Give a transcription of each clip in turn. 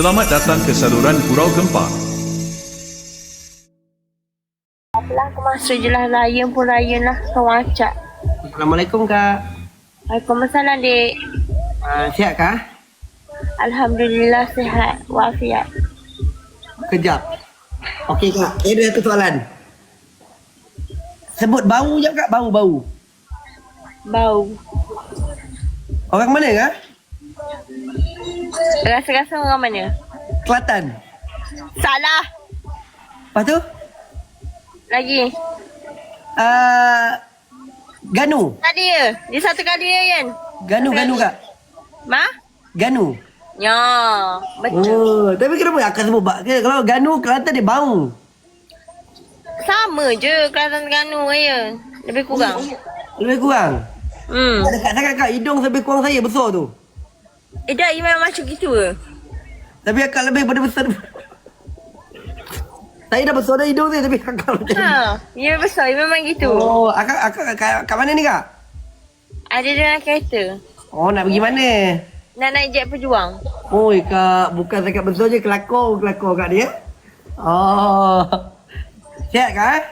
Selamat datang ke saluran Gurau Gempar. Apalah aku masuk je lah Layan pun layan lah Kawan acak Assalamualaikum kak. Waalaikumsalam dek Uh, sihat kak? Alhamdulillah sihat Wafiat Kejap. Okey kak, ada satu soalan. Sebut bau je kak, bau-bau. Bau Orang mana kak? Rasa-rasa orang mana? Kelantan. Salah Lepas tu? Lagi Uh, Ganu. Tadi ya Dia satu kali ya kan Ganu, Ganu kak. Ma? Ganu. Ya Betul Oh, tapi kenapa akan sebut bak? Kalau Ganu, Kelantan dia bau. Sama je Kelantan Terengganu ya Lebih kurang Lebih kurang. Hmm dekat sangat kak, hidung lebih kurang saya besar tu. Eh dah memang macam gitu ke? Tapi akak lebih pada besar. saya dah besar dah hidung saya tapi akak macam ni. Ha You besar you memang gitu Oh, akak, akak kat, kat mana ni kak? Ada dalam kereta Oh, nak pergi mana? Nak naik jet pejuang Oi kak, bukan cakap betul je kelakor kelakor kat dia. Oh. Sihat kak? eh?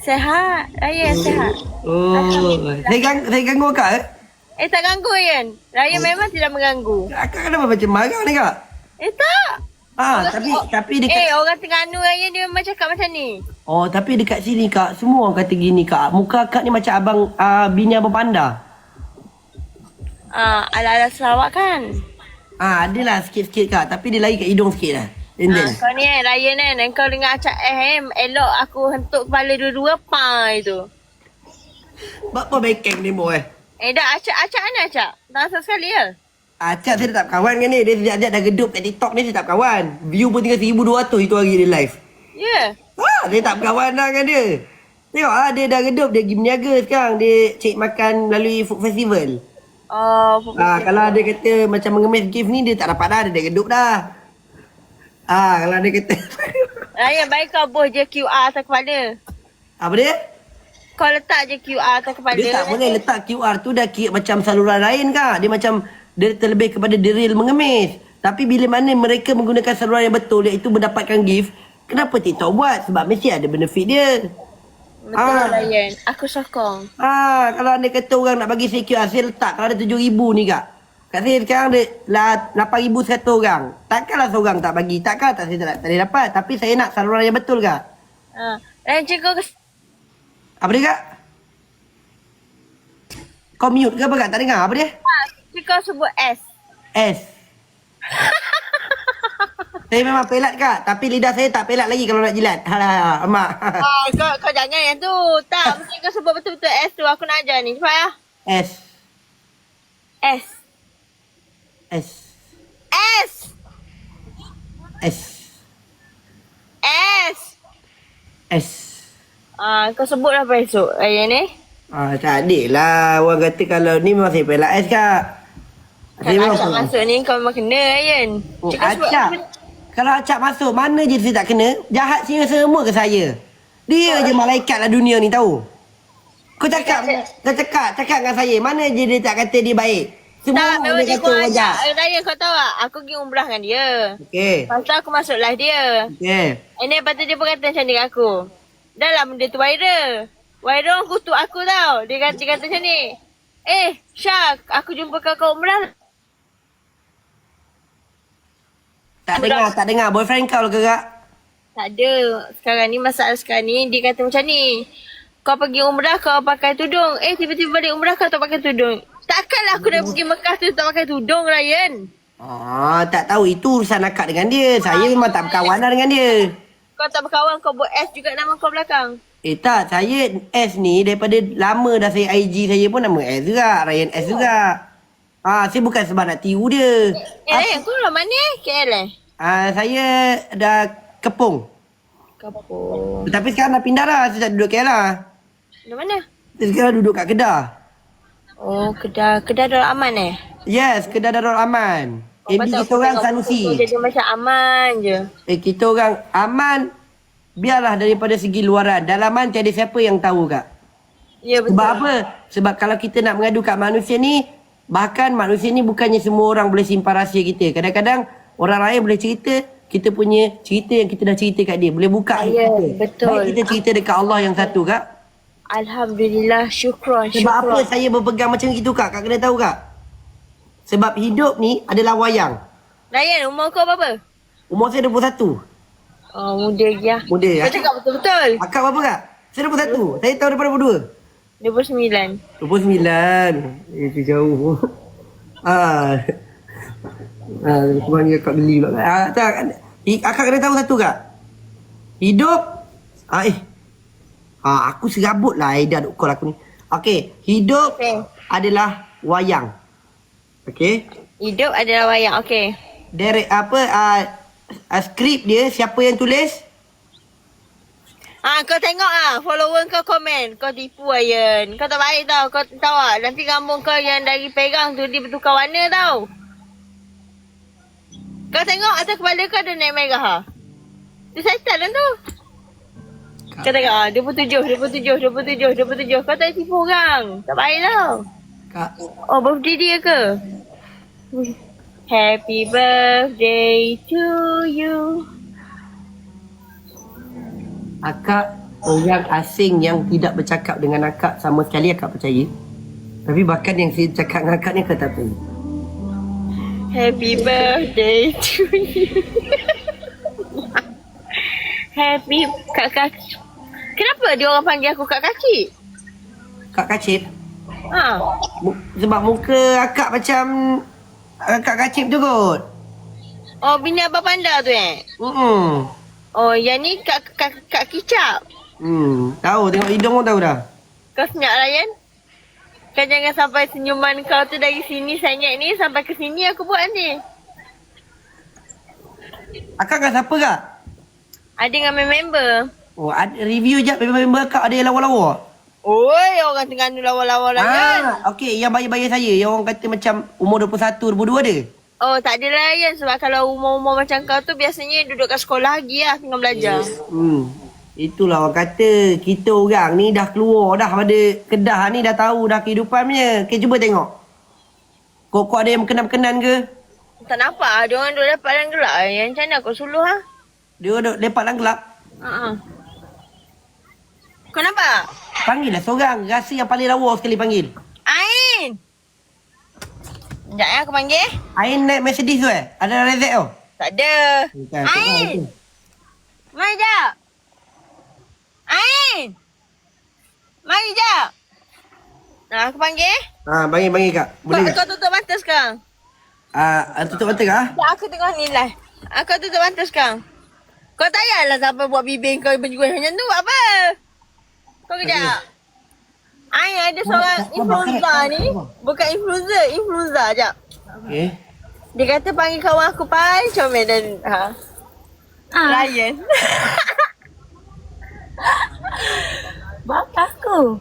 Sehat Raya sehat Oh. Saya gang saya ganggu kak eh? Eh tak ganggu kan? Raya memang tidak mengganggu. Akak kenapa macam marah ni kak? Eh tak. Ah, tapi tapi Eh dekat orang Terengganu Raya dia memang cakap macam ni. Oh, tapi dekat sini kak, semua orang kata gini kak. Muka akak ni macam abang uh, bini abang panda. Ah, ala-ala Sarawak kan? Ah, adalah sikit-sikit kak, tapi dia lari kat hidung sikit lah. And then. Ah, kau ni kan Raya ni kan kau dengan acak eh, eh elok aku hentuk kepala dua-dua pa itu. Buat apa backing ni boy? Eh dah acak-acak mana acak? Tak rasa sekali ya? Acak saya tak kawan kan ni. Dia sejak-sejak dah gedup kat TikTok ni tak kawan. View pun tinggal 1200 itu hari dia live. Ya. Yeah. Ha, dia tak berkawan dah dengan dia. Tengok ah dia dah redup, dia pergi berniaga sekarang. Dia cek makan melalui food festival. Oh, Ah, kalau dia kata macam mengemis gift ni, dia tak dapat dah. Dia dah redup dah. Ah, kalau dia kata... Raya baik kau buh je QR atas kepala. Apa dia? Kau letak je QR atas kepala. Dia tak boleh letak QR tu dah kira macam saluran lain kak. Dia macam dia terlebih kepada deril mengemis. Tapi bila mana mereka menggunakan saluran yang betul iaitu mendapatkan gift, kenapa TikTok buat? Sebab mesti ada benefit dia. Betul Ah. Ryan. Aku sokong. Ah, kalau anda kata orang nak bagi saya QR, saya letak kalau ada 7,000 ni kak. Kat saya sekarang ada lah 8,100 orang. Takkanlah seorang tak bagi. Takkan tak saya tak, tak boleh dapat. Tapi saya nak saluran yang betul kak. Ha. Ryan kau Apa dia kak? Kau mute ke apa kak? Tak dengar apa dia? Ha, kau sebut S. S. saya memang pelat kak. Tapi lidah saya tak pelat lagi kalau nak jilat. Halah, mak. Ah, kau, kau jangan yang tu. Tak, mesti kau sebut betul-betul S tu. Aku nak ajar ni. Cepat ya. S. S. S. S. S. S. S. Ah, kau sebut apa esok raya ni? Ah, tak adik lah. Orang kata kalau ni memang saya pelat S kak. Kan acak masuk ni kau memang kena Ryan. Oh, acak. Kalau acak masuk, mana je saya tak kena? Jahat sini semua ke saya? Dia je malaikat lah dunia ni tahu. Kau cakap, kau cakap, cakap dengan saya. Mana je dia tak kata dia baik? Semua Tak, memang dia dia kau ajak. Eh, Raya kau tahu tak? Aku pergi umrah dengan dia. Okey. Lepas tu aku masuk live dia. Okey. And then lepas tu dia pun kata macam ni aku. Dah lah benda tu viral. Viral orang kutuk aku tau. Dia kata, dia kata macam ni. Eh, Syah, aku jumpa kau kat umrah. Tak dengar, tak dengar. Boyfriend kau lah ke kak? Tak ada. Sekarang ni masalah sekarang ni dia kata macam ni. Kau pergi umrah kau pakai tudung. Eh tiba-tiba balik umrah kau tak pakai tudung. Takkanlah aku dah pergi Mekah tu tak pakai tudung Ryan. Ah, tak tahu. Itu urusan akak dengan dia. Saya memang tak berkawan lah dengan dia. Kau tak berkawan kau buat S juga nama kau belakang. Eh tak, saya S ni daripada lama dah saya IG saya pun nama S juga. Ryan S juga. Ah, saya bukan sebab nak tiru dia. Eh Ryan kau orang mana eh? KL eh? Ah, saya dah kepung. Kapur. Tapi sekarang dah pindah dah. Saya tak duduk KL lah. Di mana? Saya sekarang duduk kat Kedah. Oh Kedah. Kedah Darul Aman eh? Yes, Kedah Darul Aman. Pasal kita orang Sanusi. Dia macam aman je. Eh, kita orang aman. Biarlah daripada segi luaran. Dalaman tiada siapa yang tahu kak. Ya betul. Sebab apa? Sebab kalau kita nak mengadu kat manusia ni, bahkan manusia ni bukannya semua orang boleh simpan rahsia kita. Kadang-kadang orang lain boleh cerita kita punya cerita yang kita dah cerita kat dia boleh buka Ya, kita. betul. Baik kita cerita dekat Allah yang satu kak Alhamdulillah, syukron, sebab apa saya berpegang macam itu kak kak kena tahu kak sebab hidup ni adalah wayang. Ryan, umur kau berapa? umur saya 21 Oh, muda lagi lah. Muda, Kau ah. cakap betul-betul. akak berapa kak? Saya 21 saya tahun depan 22 29. 29 Itu jauh. Ah, ah Aku panggil akak geli pula ah, tak, I- Akak kena tahu satu kak. Hidup ah, Eh. Ah, Aku serabut lah Aida duk call aku ni. Okay Hidup Okey. adalah wayang Okay Hidup adalah wayang. Okey. Direct apa ah, ah, Skrip dia Siapa yang tulis Ah, kau tengok ah, follower kau komen. Kau tipu Ayan. Kau tak baik tau. Kau tahu ah, nanti kampung kau yang dari pegang tu dia bertukar warna tau. Kau tengok atas kepala kau ada naik merah ha. Dia settle kan tu. Kau tengok ah, 27, 27, 27, 27. Kau tak tipu orang. Tak baik tau. Kak Oh, birthday dia ke? Happy birthday to you. Akak Orang asing yang tidak bercakap dengan akak Sama sekali akak percaya Tapi bahkan yang saya cakap dengan akak ni Akak tak percaya Happy birthday to you. Happy kak kaki. Kenapa dia orang panggil aku kak kaki? Kak kacip Ha. Sebab muka akak macam Akak kacip tu kot Oh, bini abang panda tu eh? Hmm Oh, yang ni kak kak, kak kicap. Hmm Tahu tengok hidung pun tahu dah Kau senyap Ryan? Kau jangan sampai senyuman kau tu dari sini senyap ni sampai ke sini aku buat ni. Akak kan siapa kak? Ada dengan member. Oh ada review je member-member akak ada yang lawa-lawa Oi, orang tengah nu lawa-lawa Ryan. Ah, Okey yang bayar-bayar saya Yang orang kata macam Umur 21, 22 ada Oh, tak ada Ryan sebab kalau umur-umur macam kau tu biasanya duduk kat sekolah lagi lah tengah belajar. Hmm. Itulah orang kata kita orang ni dah keluar dah pada Kedah ni dah tahu dah kehidupannya. Okay, cuba tengok. Kok ada yang berkenan-berkenan ke? Tak nampak ah, dia orang duduk dapat dalam gelap. Yang macam mana aku suluh ha? Dia duduk lepak dalam gelap. Ha Kau nampak? Panggil lah seorang. Rasa yang paling lawa sekali panggil. Ain! Sekejap ya aku panggil. Ain naik Mercedes tu eh? Ada rezek tu? Tak ada. Bukan, Ain! Mari jap. Ain! Mari jap. Nah, aku panggil. Ha, panggil, panggil kak. Boleh kau, tak? kau tutup mata sekarang. Ah, tutup mata kak? ah? Tak, aku tengok ni lah. Aku tutup mata sekarang. Kau tak payahlah sampai buat bibir kau berjual macam tu. Buat apa? Kau kejap. Ai ada seorang influencer sabar, ni. Bukan influencer, influencer jap. Okay. Dia kata panggil kawan aku paling comel dan ha. Ryan. Bapak aku.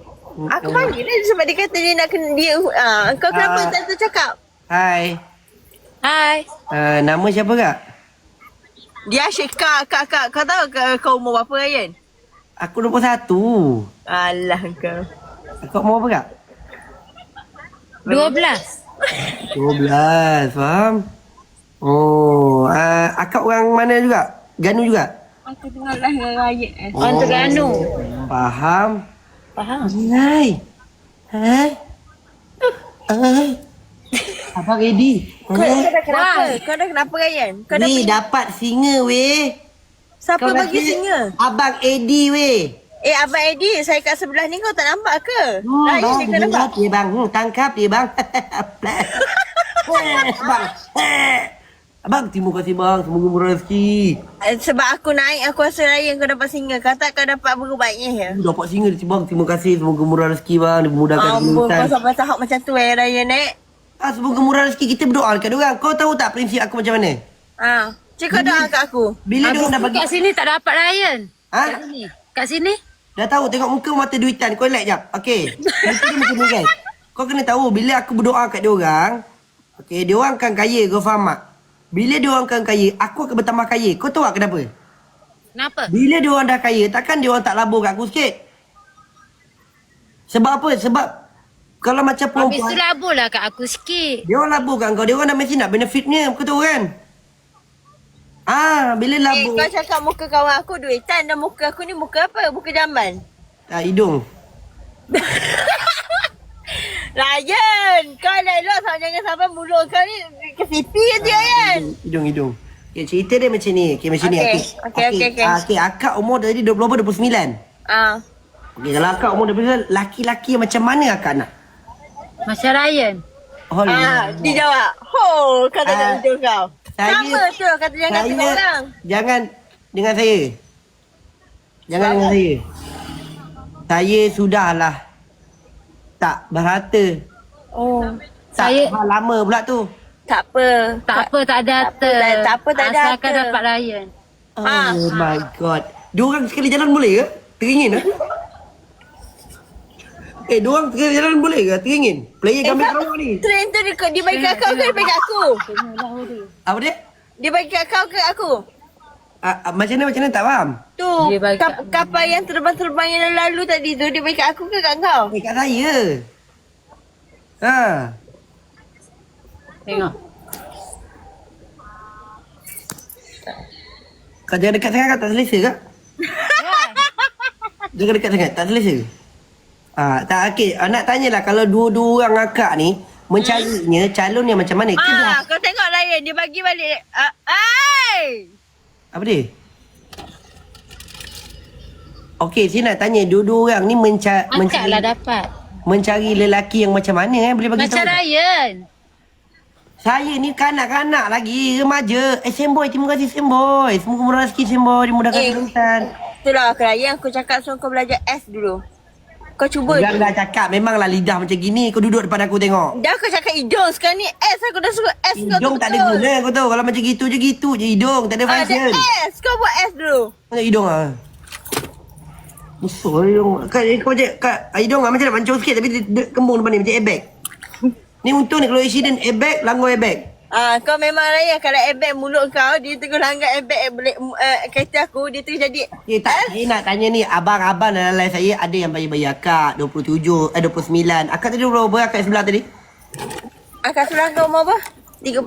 aku panggil dia sebab dia kata dia nak kena dia ha. Kau kenapa Ah. tak tu cakap? Hai. Hai. Uh, nama siapa kak? Dia Syekah, kak, kak. Kau tahu kau umur berapa Ryan? Aku 21. Alah kau. Kau umur apa kak? Dua belas. 12, faham? Oh, uh, akak orang mana juga? Ganu juga? Aku tengah lah dengan Ryan. Orang Terengganu. Faham? Faham. Hai. Hai. Hai. Abang ready? Kau, kau dah kenapa? Kau dah kenapa Ryan? Kau dah Ni dapat singa weh. Siapa Kau bagi singa? Abang Eddie weh. Eh Abang Eddie, saya kat sebelah ni kau tak nampak ke? Hmm, Ryan bang, dia nampak? dia bang. Hmm, tangkap dia bang. Eh, bang. Abang, terima kasih bang. Semoga murah rezeki. Eh, Sebab aku naik, aku rasa Ryan kau dapat singa. Kau tak kau dapat berbaiknya ya? Aku dapat singa dia bang. Terima kasih. Semoga murah rezeki bang. Dimudahkan Ampun, urusan. kau sampai tahap macam tu eh Ryan eh. Ah, semoga murah rezeki. Kita berdoa dekat diorang. Kau tahu tak prinsip aku macam mana? Ha. Cik kau doa kat aku. Bila diorang dah bagi... Kat sini tak dapat Ryan. Ha? Kat sini. Kat sini. Dah tahu tengok muka mata duitan. Kau like jap. Okey. Muka dia macam ni guys. Kau kena tahu bila aku berdoa kat diorang. Okey, diorang akan kaya. Kau faham tak? Bila diorang akan kaya, aku akan bertambah kaya. Kau tahu tak kenapa? Kenapa? Bila diorang dah kaya, takkan diorang tak labur kat aku sikit? Sebab apa? Sebab kalau macam Habis tu perempuan, laburlah kat aku sikit. diorang labur kat kau. Diorang dah mesti nak benefitnya. Kau tahu kan? Ah, bila Eh, labuk. kau cakap muka kawan aku duitan dan muka aku ni muka apa? Muka zaman. Ah, hidung. Ryan, kau dah elok sama jangan sampai mulut kau ni ke pipi je dia kan? Hidung, hidung. Okay, cerita dia macam ni. Okay, macam ni. Okey, Okey, okey, okey, okey. ah, okay, akak umur tadi 20 berapa? 29. Ah. Okay, kalau akak umur 29, laki-laki macam mana akak nak? Macam Ryan. Oh, Ah, dia jawab. Ho, kata Ah, tak betul kau. saya- Sama tu kata jangan tengok orang. Jangan dengan saya. Jangan dengan saya. Saya sudahlah tak berharta. Oh. Tak Saya- saya... lama pula tu. Tak apa. Tak apa, tak ada tak apa, tak- tak apa, tak ada Asalkan harta. dapat Ryan. Ah. Oh my god. Dua orang sekali jalan boleh ke? Teringin ke? Eh, dua orang sekali jalan boleh ke? Teringin. Player Eh, gambar kau ni. Train tu dia, dia bagi kat kau ke dia bagi kat aku? Apa dia? Dia bagi kat kau ke aku? Ah, ah, macam mana macam mana tak faham? Tu, kap, kapal yang terbang-terbang yang lalu tadi tu dia bagi kat aku ke kat kau? Eh, kat saya. Ha. Tengok. Kau jangan dekat sangat kau tak selesa ke? jangan dekat sangat, tak selesa. Ah, tak okey, ah, nak tanyalah kalau dua-dua orang akak ni mencarinya calon yang macam mana? Dah? Ah, kau tengok Ryan dia bagi balik. Ah, ai. Apa dia? Okey, saya nak tanya dua-dua orang ni menca- Akak mencari lah dapat. mencari lelaki yang macam mana eh? Boleh bagi Macam tahu? tak? Ryan. Saya ni kanak-kanak lagi, remaja. Eh, Semboy, terima kasih Semboy. Semoga murah rezeki Semboy, dimudahkan Eh. kesulitan. Itulah Ryan aku cakap suruh kau belajar S dulu. Kau cuba. Jangan dah cakap, memanglah lidah macam gini. Kau duduk depan aku tengok. Dah aku cakap hidung sekarang ni S aku dah suruh S kau Hidung tak ada guna kau tahu. Kalau macam gitu je gitu je hidung. Tak ada Ada function. S. Kau buat S dulu. Mana hidung ah? Musuh hidung. Kau kau je kat hidung ah macam nak mancung sikit tapi dia, dia kembung depan ni macam airbag. Ni untung ni kalau accident airbag langgar airbag. Ah, kau memang Ryan kalau airbag mulut kau dia tengok langgar airbag eh, boleh uh, kereta aku dia tu jadi Eh tak, saya nak tanya ni abang-abang dalam live saya ada yang bayar-bayar akak 27, eh 29. Akak tadi berapa akak sebelah tadi? Akak suruh kau umur apa? 30?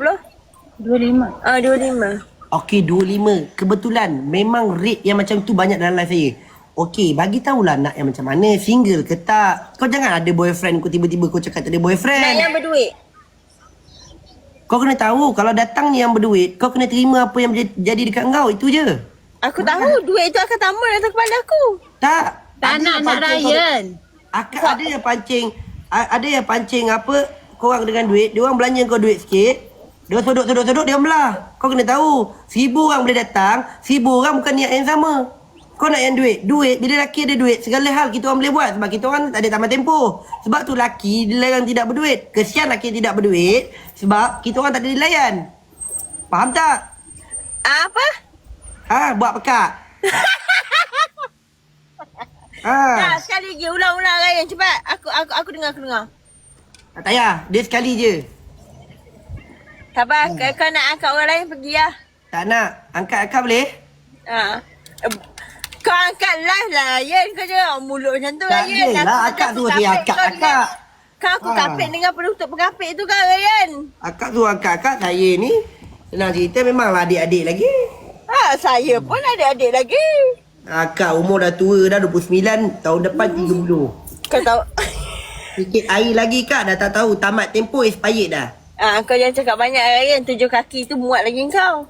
25. Ah, 25. Okey 25. Kebetulan memang rate yang macam tu banyak dalam live saya. Okey, bagi tahulah nak yang macam mana, single ke tak. Kau jangan ada boyfriend kau tiba-tiba kau cakap tak ada boyfriend. Nak yang berduit. Kau kena tahu kalau datang ni yang berduit, kau kena terima apa yang jadi dekat kau, itu je. Aku tahu duit tu akan tambah dalam kepala aku. Tak. Tak Ada nak nak Ryan. Akak ada yang pancing ada yang pancing apa korang dengan duit, dia orang belanja kau duit sikit. Dia sodok-sodok-sodok dia belah. Kau kena tahu, seribu orang boleh datang, seribu orang bukan niat yang sama. Kau nak yang duit. Duit, bila lelaki ada duit, segala hal kita orang boleh buat. Sebab kita orang tak ada tamat tempoh. Sebab tu lelaki dilayan tidak berduit. Kesian lelaki tidak berduit. Sebab kita orang tak ada dilayan. Faham tak? Apa? Ha, buat pekak. ha. Tak, sekali lagi ulang-ulang Ryan cepat. Aku aku aku dengar aku dengar. Tak payah, dia sekali je. Sabar, kau, kau nak angkat orang lain pergi lah. Tak nak. Angkat akak boleh? Ha. Kau angkat live lah Ryan Kau jangan mulut macam tu Tak Ryan adalah, Aku- akak tu dia akak, akak. Kau aku Ah. kapek dengan penutup pengapek tu kan Ryan Akak tu angkat akak saya ni. Senang cerita memanglah adik-adik lagi. Ha, saya pun ada adik lagi Akak umur dah tua dah 29, tahun depan 30. Kau tahu Sikit air lagi kak dah tak tahu tamat tempoh expired dah. Ah, kau jangan cakap banyak Ryan Tujuh kaki tu muat lagi kau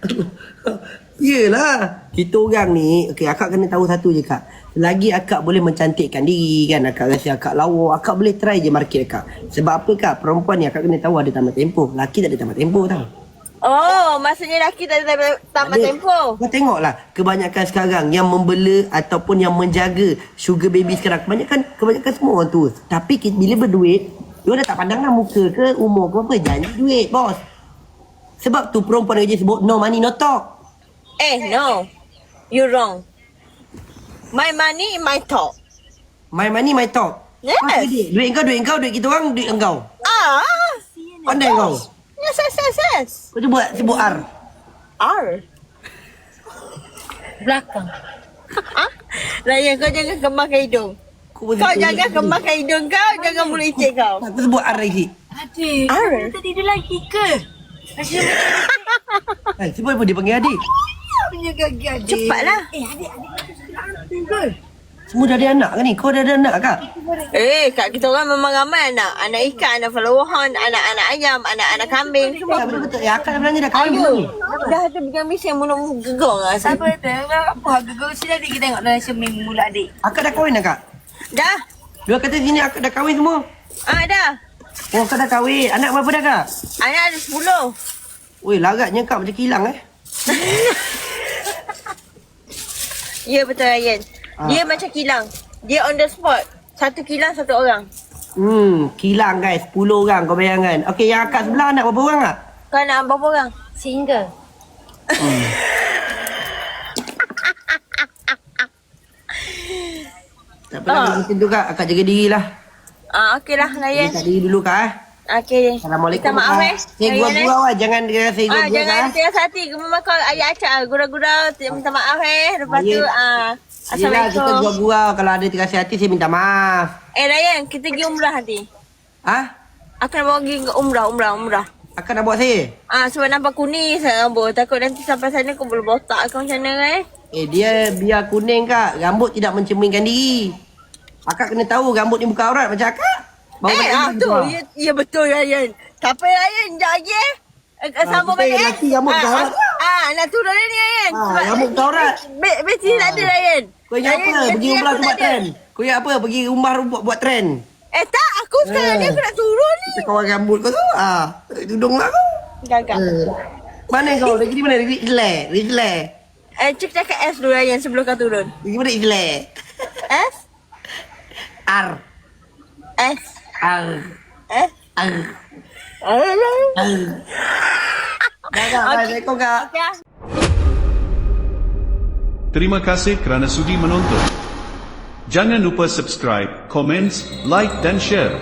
Yelah. Kita orang ni Okay akak kena tahu satu je kak. Lagi akak boleh mencantikkan diri kan? Akak rasa akak lawa. Akak boleh try je market akak. Sebab apa kak? Perempuan ni akak kena tahu ada tamat tempoh. Laki tak ada tamat tempoh tau. Oh, maksudnya lelaki tak ada tamat Ada. tempoh? Kau tengoklah Kebanyakan sekarang Yang membela Ataupun yang menjaga Sugar baby sekarang Kebanyakan Kebanyakan semua orang tu Tapi bila berduit Dia dah tak pandang lah muka ke Umur ke apa Janji duit bos Sebab tu perempuan dia sebut No money no talk. Eh, no. You wrong. My money, my talk. My money my talk. Yes. Apa duit? Duit kau duit kau Duit kita orang Duit engkau. Ah, Pandai kau. Yes, yes, yes, yes Kau cuba sebut R. R? Belakang. Ah, Ryan kau jangan kembangkan hidung. Kau, Kau jangan kembangkan hidung kau Jangan mulut icik kau. Aku sebut R lagi. Adik. R? Tadi dia lagi ke? Eh, sebab apa dia panggil adik? Cepatlah. Semua dah ada anak ke ni? Kau dah ada anak kak? Eh, kat kita orang memang ramai anak. Anak ikan, anak falawahan, anak-anak ayam, anak-anak kambing. Semua. Ya, betul-betul. Ya, akak sebenarnya dah kahwin belum ni? Dah ada bikin bising mulut gegong lah. Siapa tu? Apa harga kau sini adik kita tengok dalam cermin mula adik. Akak dah kahwin dah kak? Dah. Dua kata sini akak dah kahwin semua. Ah, dah. Oh, akak dah kahwin. Anak berapa dah kak? Anak ada sepuluh. Weh, laratnya kak macam kilang eh. Ya, betul Ryan. Dia macam kilang. Dia on the spot. Satu kilang, satu orang. Hmm, kilang guys. 10 orang kau bayangkan. Okey, yang akak sebelah anak berapa orang kak? Kau nak berapa orang? Single. Tak apa ah. macam tu kak. Akak jaga diri lah. Ah, okey lah Ryan. Jaga diri dulu kak eh. Okey. Assalamualaikum. Minta maaf eh. Saya Ryan, eh. gurau-gurau lah. Jangan dia saya Ah, gurau-gurau jangan eh. tias hati. Memang kau ayat acak gurau-gurau. Minta maaf eh. Lepas tu, ah. Yelah, kita Assalamualaikum. gurau-gurau. Kalau ada terasa hati, saya minta maaf. Eh Ryan, kita pergi umrah nanti. Ah, Aku nak bawa pergi umrah, umrah, umrah. Akak nak bawa saya? Ah, sebab nampak kuning sangat rambut. Takut nanti sampai sana kau boleh botak kau macam mana eh. Eh, dia biar kuning kak. Rambut tidak mencerminkan diri. Akak kena tahu rambut ni bukan aurat macam akak. Bawa eh, ah, rumah tu. keluar. Ya, ya betul Ryan. Tak apa Ryan, lagi eh. Eh, Ah, sambung balik eh. lelaki rambut ah, bukan aurat. ah, ah, nak turun ni Ryan. Ah, rambut bukan aurat. Be, besi tak ada Ryan. Kau ingat apa? Pergi tak buat trend. Kau ingat apa? Pergi rumah buat, buat trend. Eh tak, aku sekarang Eh. ni aku nak turun ni. Kita kawan rambut kau tu. Ah, tudung lah kau. Gagak. Eh. Mana kau? Lagi di mana? Rizle. Rizle. Eh, cek cakap S dulu Ryan sebelum kau turun. Lagi mana Rizle? S? R. S? R. S? R. Alah. R. Dah, dah. Assalamualaikum kak. Ya. Terima kasih kerana sudi menonton. Jangan lupa subscribe, komen, like dan share.